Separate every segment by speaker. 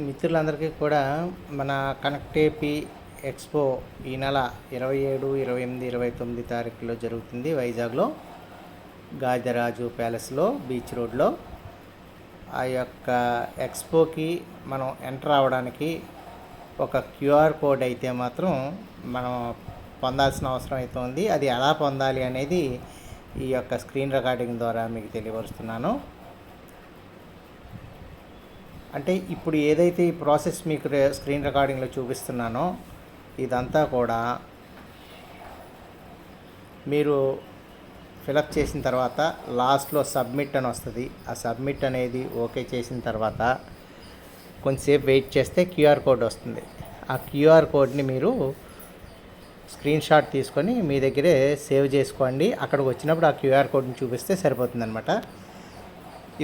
Speaker 1: మిత్రులందరికీ కూడా మన కనెక్ట్ ఏపీ ఎక్స్పో ఈ నెల ఇరవై ఏడు ఇరవై ఎనిమిది ఇరవై తొమ్మిది తారీఖులో జరుగుతుంది. వైజాగ్లో గాజరాజు ప్యాలెస్లో బీచ్ రోడ్లో. ఆ యొక్క ఎక్స్పోకి మనం ఎంటర్ అవ్వడానికి ఒక క్యూఆర్ కోడ్ అయితే మాత్రం మనం పొందాల్సిన అవసరం అయితే ఉంది. అది ఎలా పొందాలి అనేది ఈ యొక్క స్క్రీన్ రికార్డింగ్ ద్వారా మీకు తెలియపరుస్తున్నాను. అంటే ఇప్పుడు ఏదైతే ఈ ప్రాసెస్ మీకు స్క్రీన్ రికార్డింగ్లో చూపిస్తున్నానో ఇదంతా కూడా మీరు ఫిలప్ చేసిన తర్వాత లాస్ట్లో సబ్మిట్ అని వస్తుంది. ఆ సబ్మిట్ అనేది ఓకే చేసిన తర్వాత కొంతసేపు వెయిట్ చేస్తే క్యూఆర్ కోడ్ వస్తుంది. ఆ క్యూఆర్ కోడ్ని మీరు స్క్రీన్ షాట్ తీసుకొని మీ దగ్గరే సేవ్ చేసుకోండి. అక్కడికి వచ్చినప్పుడు ఆ క్యూఆర్ కోడ్ని చూపిస్తే సరిపోతుంది అనమాట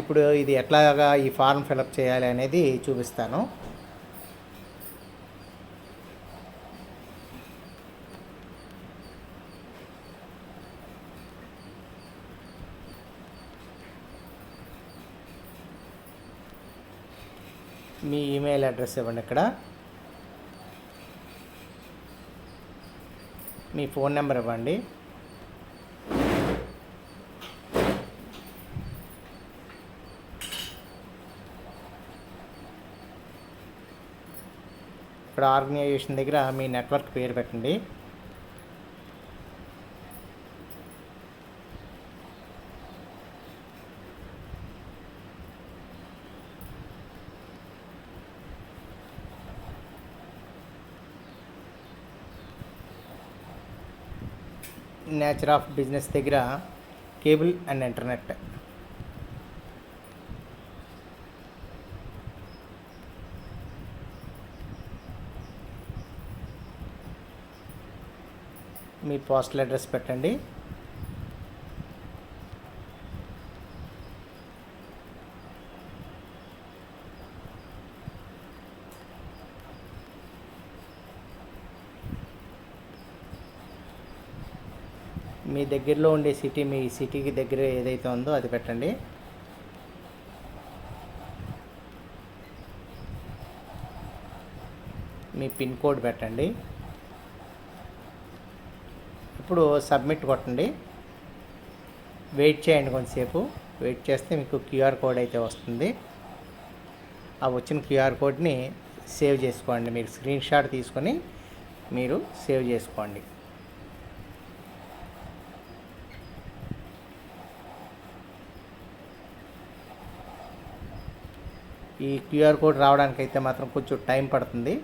Speaker 1: ఇప్పుడు ఇది ఎట్లాగా ఈ ఫార్మ్ ఫిలప్ చేయాలి అనేది చూపిస్తాను. మీ ఈమెయిల్ అడ్రస్ ఇవ్వండి ఇక్కడ. మీ ఫోన్ నెంబర్ ఇవ్వండి. ఇక్కడ ఆర్గనైజేషన్ దగ్గర మీ నెట్వర్క్ పేరు పెట్టండి. నేచర్ ఆఫ్ బిజినెస్ దగ్గర కేబుల్ అండ్ ఇంటర్నెట్. మీ పోస్టల్ అడ్రస్ పెట్టండి. మీ దగ్గరలో ఉండే సిటీ మీ సిటీకి దగ్గర ఏదైతే ఉందో అది పెట్టండి. మీ పిన్ కోడ్ పెట్టండి. ఇప్పుడు సబ్మిట్ కొట్టండి. వెయిట్ చేయండి కొంతసేపు. వెయిట్ చేస్తే మీకు క్యూఆర్ కోడ్ అయితే వస్తుంది. ఆ వచ్చిన క్యూఆర్ కోడ్ని సేవ్ చేసుకోండి. మీరు స్క్రీన్ షాట్ తీసుకొని మీరు సేవ్ చేసుకోండి. ఈ క్యూఆర్ కోడ్ రావడానికి అయితే మాత్రం కొంచెం టైం పడుతుంది.